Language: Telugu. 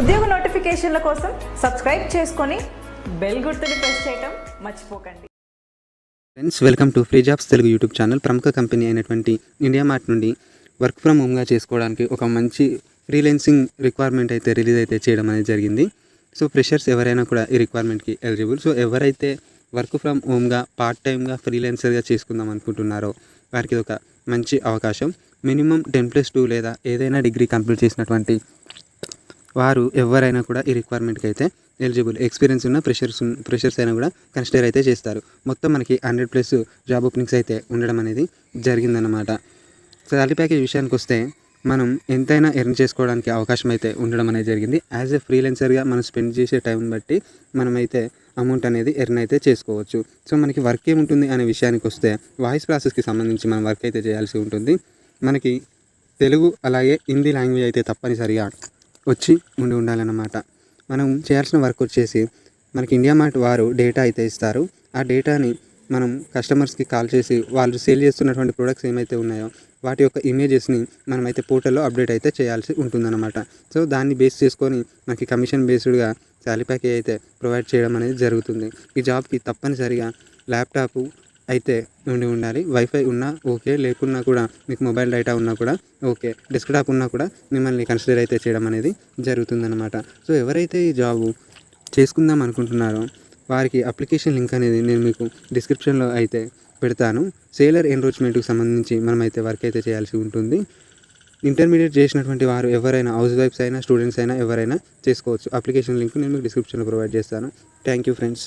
ఉద్యోగ నోటిఫికేషన్ల కోసం సబ్స్క్రైబ్ చేసుకొని బెల్ గుర్తుని ప్రెస్ చేయటం మర్చిపోకండి. Friends welcome to free jobs Telugu YouTube channel ప్రముఖ కంపెనీ అయినటువంటి ఇండియా మార్ట్ నుండి వర్క్ ఫ్రమ్ హోమ్గా చేసుకోవడానికి ఒక మంచి ఫ్రీలాన్సింగ్ రిక్వైర్మెంట్ అయితే రిలీజ్ అయితే చేయడం అనేది జరిగింది. సో ఫ్రెషర్స్ ఎవరైనా కూడా ఈ రిక్వైర్మెంట్కి ఎలిజిబుల్ సో ఎవరైతే వర్క్ ఫ్రమ్ హోమ్గా పార్ట్ టైమ్గా ఫ్రీలాన్సర్గా చేసుకుందాం అనుకుంటున్నారో వారికి ఒక మంచి అవకాశం. మినిమం టెన్ ప్లస్ టూ లేదా ఏదైనా డిగ్రీ కంప్లీట్ చేసినటువంటి వారు ఎవరైనా కూడా ఈ రిక్వైర్మెంట్కి అయితే ఎలిజిబుల్ ఎక్స్పీరియన్స్ ఉన్న ప్రెషర్స్ ప్రెషర్స్ అయినా కూడా కన్సిడర్ అయితే చేస్తారు. మొత్తం మనకి హండ్రెడ్ ప్లస్ జాబ్ ఓపెనింగ్స్ అయితే ఉండడం అనేది జరిగిందన్నమాట. సాలరీ ప్యాకేజ్ విషయానికి వస్తే మనం ఎంతైనా ఎర్న్ చేసుకోవడానికి అవకాశం అయితే ఉండడం అనేది జరిగింది. యాజ్ ఎ ఫ్రీలెన్సర్గా మనం స్పెండ్ చేసే టైం బట్టి మనమైతే అమౌంట్ అనేది ఎర్న్ అయితే చేసుకోవచ్చు. సో మనకి వర్క్ ఏముంటుంది అనే విషయానికి వస్తే వాయిస్ ప్రాసెస్కి సంబంధించి మనం వర్క్ అయితే చేయాల్సి ఉంటుంది. మనకి తెలుగు అలాగే హిందీ లాంగ్వేజ్ అయితే తప్పనిసరిగా వచ్చి ఉండి ఉండాలన్నమాట. మనం చేయాల్సిన వర్క్ వచ్చేసి మనకి ఇండియా మార్ట్ వారు డేటా అయితే ఇస్తారు. ఆ డేటాని మనం కస్టమర్స్కి కాల్ చేసి వాళ్ళు సేల్ చేస్తున్నటువంటి ప్రొడక్ట్స్ ఏమైతే ఉన్నాయో వాటి యొక్క ఇమేజెస్ని మనమైతే పోర్టల్లో అప్డేట్ అయితే చేయాల్సి ఉంటుందన్నమాట. సో దాన్ని బేస్ చేసుకొని మనకి కమిషన్ బేస్డ్గా శాలరీ ప్యాకేజ్ అయితే ప్రొవైడ్ చేయడం అనేది జరుగుతుంది. ఈ జాబ్కి తప్పనిసరిగా ల్యాప్టాప్ అయితే ఉండి ఉండాలి. వైఫై ఉన్నా ఓకే. లేకున్నా కూడా మీకు మొబైల్ డేటా ఉన్నా కూడా ఓకే. డెస్క్టాప్ ఉన్నా కూడా మిమ్మల్ని కన్సిడర్ అయితే చేయడం అనేది జరుగుతుందన్నమాట. సో ఎవరైతే ఈ జాబు చేసుకుందాం అనుకుంటున్నారో వారికి అప్లికేషన్ లింక్ అనేది నేను మీకు డిస్క్రిప్షన్లో అయితే పెడతాను. సేలర్ ఎన్రోచ్మెంట్కి సంబంధించి మనమైతే వర్క్ అయితే చేయాల్సి ఉంటుంది. ఇంటర్మీడియట్ చేసినటువంటి వారు ఎవరైనా హౌస్ వైఫ్స్ అయినా స్టూడెంట్స్ అయినా ఎవరైనా చేసుకోవచ్చు. అప్లికేషన్ లింక్ నేను మీకు డిస్క్రిప్షన్లో ప్రొవైడ్ చేస్తాను. Thank you friends